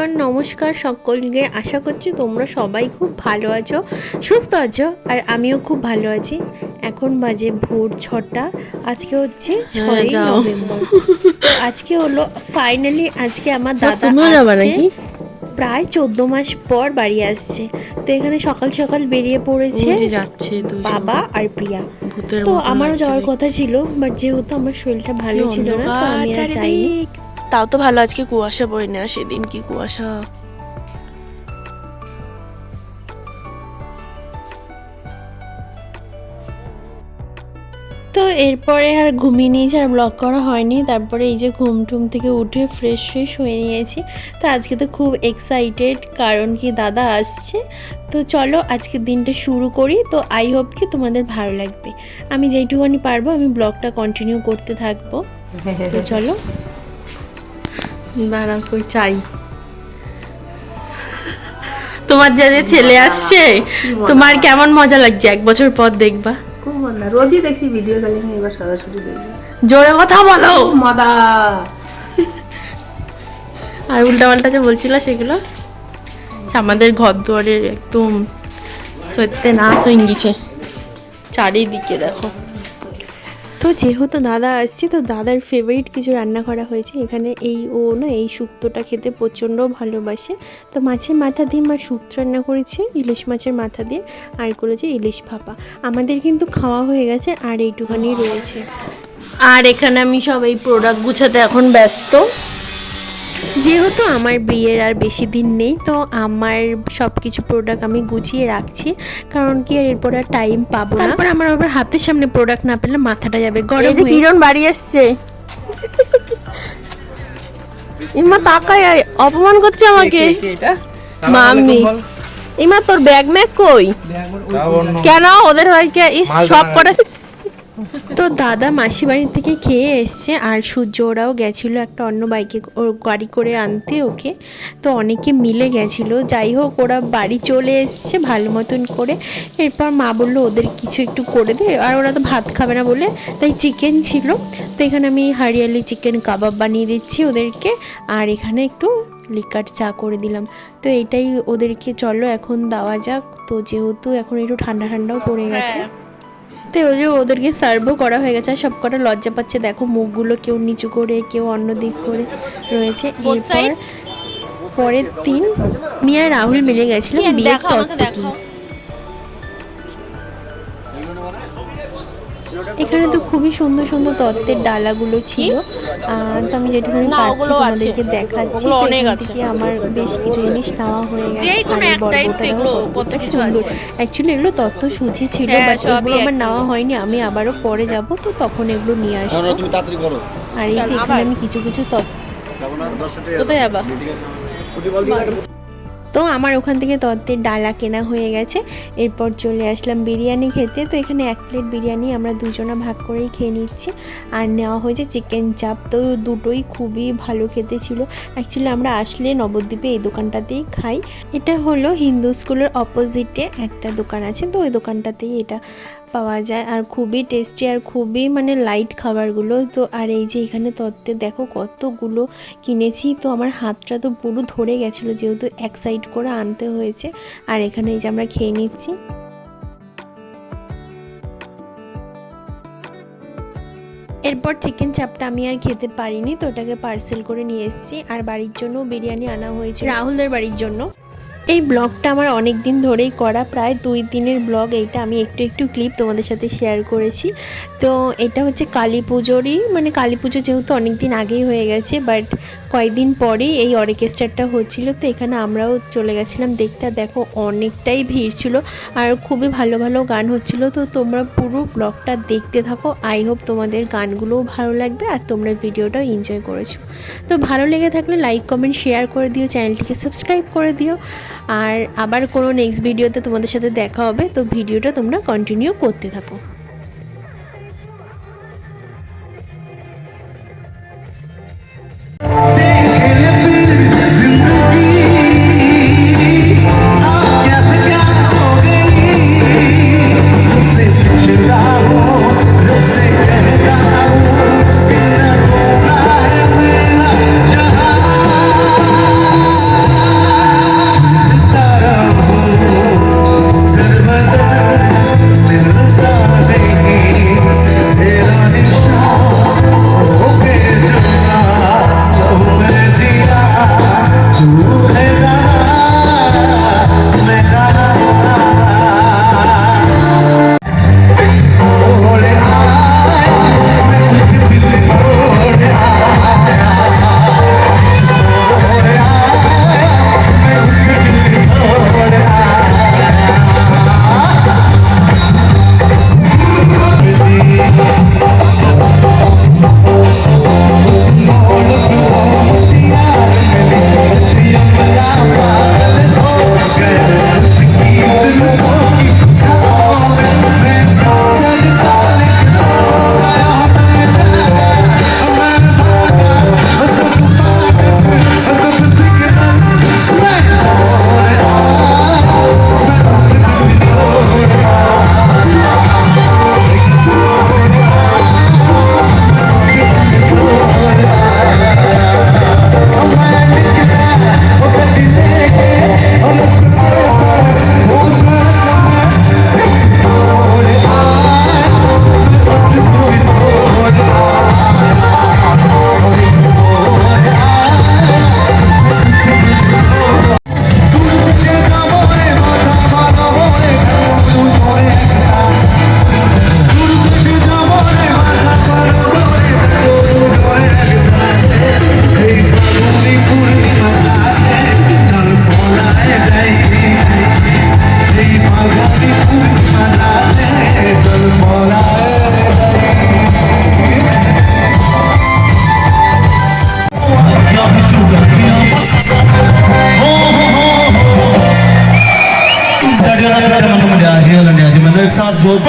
Everyone নমস্কার সকলকে। আশা করছি তোমরা সবাই খুব ভালো আছো সুস্থ আছো আর আমিও খুব ভালো আছি। এখন বাজে ভোর ছটা আজকে হচ্ছে ছয় নভেম্বর। আজকে হলো ফাইনালি আজকে আমার দাদা আসছে। প্রায় চোদ্দ মাস পর বাড়ি আসছে। তো এখানে সকাল সকাল বেরিয়ে পড়েছে যাচ্ছে বাবা আর প্রিয়া। তো আমারও যাওয়ার কথা ছিল বাট যেহেতু আমার শরীরটা ভালো ছিল না তো আমি আর যাইনি। তাও তো ভালো, আজকে কুয়াশা পড়ে না, সেদিন কি কুয়াশা? তো এরপরে আর ঘুমিয়ে নিয়েছি, আর ব্লগ করা হয়নি। তারপরে এই যে ঘুম টুম থেকে উঠে ফ্রেশ ফ্রেশ হয়ে নিয়েছি। তো আজকে তো খুব এক্সাইটেড কারণ কি দাদা আসছে। তো চলো আজকে দিনটা শুরু করি। তো আই হোপ কি তোমাদের ভালো লাগবে। আমি যেইটুকুনি পারব, আমি ব্লগটা কন্টিনিউ করতে থাকব। তো চলো। দাঁড়া কই চাই। তোমার যে যে ছেলে আসছে তোমার কেমন মজা লাগছে? এক বছর পর দেখবা। খুব মজা। রোজই দেখি ভিডিও কলিং এবার সরাসরি দেখি। জোরে কথা বলো। মজা। আর উল্টা পাল্টা যে বলছিল সেগুলো আমাদের ঘর দুয়ারের একদম সত্যি না হয়ে গেছে। চারিদিকে দেখো। তো যেহেতু দাদা আসছে, তো দাদার ফেভারিট কিছু রান্না করা হয়েছে। এখানে এই ও না, এই শুক্তোটা খেতে প্রচণ্ড ভালোবাসে। তো মাছের মাথা দিয়ে মা শুক্তো রান্না করেছে, ইলিশ মাছের মাথা দিয়ে, আর করেছে ইলিশ ভাপা। আমাদের কিন্তু খাওয়া হয়ে গেছে, আর এইটুখানি রয়েছে। আর এখানে আমি সব এই প্রোডাক্ট গুছাতে এখন ব্যস্ত। যেহেতু আমার বিয়ের আর বেশি দিন নেই তো আমার সব কিছু প্রোডাক্ট আমি গুছিয়ে রাখছি। কারণ কি আর এরপর আর টাইম পাবো না। তারপর আমার আবার হাতের সামনে প্রোডাক্ট না পেলে মাথাটা যাবে গরম যে হয়ে কিরণ বাড়ি আসছে ইমা তাকায় অপমান করছে আমাকে। মামি। ইমা তোর ব্যাগ ম্যাগ কই? কেন? ওদের হয় ইস সব কটা তো দাদা মাসি বাড়ি থেকে খেয়ে এসছে, আর সূর্য ওরাও গেছিল একটা অন্য বাইকে গাড়ি করে আনতে ওকে। তো অনেকে মিলে গেছিল। যাই হোক, ওরা বাড়ি চলে এসছে ভালো মতন করে। এরপর মা বলল, ওদের কিছু একটু করে দে। আর ওরা তো ভাত খাবে না বলে, তাই চিকেন ছিল। তো এখানে আমি হারিয়ালি চিকেন কাবাব বানিয়ে দিচ্ছি ওদেরকে, আর এখানে একটু লিকার চা করে দিলাম। তো এটাই ওদেরকে, চলো এখন দেওয়া যাক। তো যেহেতু এখন একটু ঠান্ডা ঠান্ডাও পড়ে গেছে। তো ওই যে ওদেরকে সার্ভও করা হয়ে গেছে। আর সব কটা লজ্জা পাচ্ছে। দেখো মুখগুলো কেউ নিচু করে কেউ অন্য দিক করে রয়েছে। এরপর পরের দিন মিয়া রাহুল মিলে গেছিল বিয়ের তত্ত্ব এখানে তো খুবই সুন্দর সুন্দর তত্ত্বের ডালাগুলো ছিল। আহ, তো আমি যেটুকুনি না, পারছি তোমাদেরকে দেখাচ্ছি। তো এখান থেকে আমার বেশ কিছু জিনিস নেওয়া হয়ে গেছে। আর এগুলো কত সুন্দর। অ্যাকচুয়ালি এগুলো তত্ত্ব সুচি ছিল হ্যাঁ, বাট সবই আমার নেওয়া হয়নি। আমি আবারও পরে যাব তো তখন এগুলো নিয়ে আসব। আর এই যে এখানে আমি কিছু কিছু তত্ত্ব যাব না দশটা কোথায় যাবা তো আমার ওখান থেকে তত্ত্বের ডালা কেনা হয়ে গেছে। এরপর চলে আসলাম বিরিয়ানি খেতে। তো এখানে এক প্লেট বিরিয়ানি আমরা দুজনা ভাগ করেই খেয়ে নিচ্ছি। আর নেওয়া হয়েছে চিকেন চাপ তো দুটোই খুবই ভালো খেতে ছিল। অ্যাকচুয়ালি আমরা আসলে নবদ্বীপে এই দোকানটাতেই খাই। এটা হলো হিন্দু স্কুলের অপোজিটে একটা দোকান আছে। তো ওই দোকানটাতেই এটা পাওয়া যায় আর খুবই টেস্টি আর খুবই মানে লাইট খাবারগুলো। তো আর এই যে এখানে তত্ত্বে দেখো কতগুলো কিনেছি। তো আমার হাতটা তো পুরো ধরে গেছিল যেহেতু এক সাইড করে আনতে হয়েছে। আর এখানে এই যে আমরা খেয়ে নিচ্ছি। এরপর চিকেন চাপটা আমি আর খেতে পারিনি, তো ওটাকে পার্সেল করে নিয়ে এসেছি। আর বাড়ির জন্য বিরিয়ানি আনা হয়েছে রাহুলদের বাড়ির জন্য। এই ব্লগটা আমার অনেক দিন ধরেই করা, প্রায় দুই দিনের ব্লগ। এইটা আমি একটু একটু ক্লিপ তোমাদের সাথে শেয়ার করেছি। তো এটা হচ্ছে কালী পুজোরই মানে কালী পুজো যেহেতু অনেক দিন আগেই হয়ে গেছে বাট কয়েকদিন পরেই এই অর্কেস্ট্রাটা হচ্ছিল। তো এখানে আমরাও চলে গেছিলাম দেখতে। দেখো, অনেকটাই ভিড় ছিল আর খুবই ভালো ভালো গান হচ্ছিল। তো তোমরা পুরো ব্লগটা দেখতে থাকো। আই হোপ তোমাদের গানগুলোও ভালো লাগবে আর তোমরা ভিডিওটাও এনজয় করেছ। তো ভালো লেগে থাকলে লাইক কমেন্ট শেয়ার করে দিও। চ্যানেলটিকে সাবস্ক্রাইব করে দিও। আর আবার কোনো নেক্সট ভিডিওতে তোমাদের সাথে দেখা হবে, তো ভিডিওটা তোমরা কন্টিনিউ করতে থাকো। যত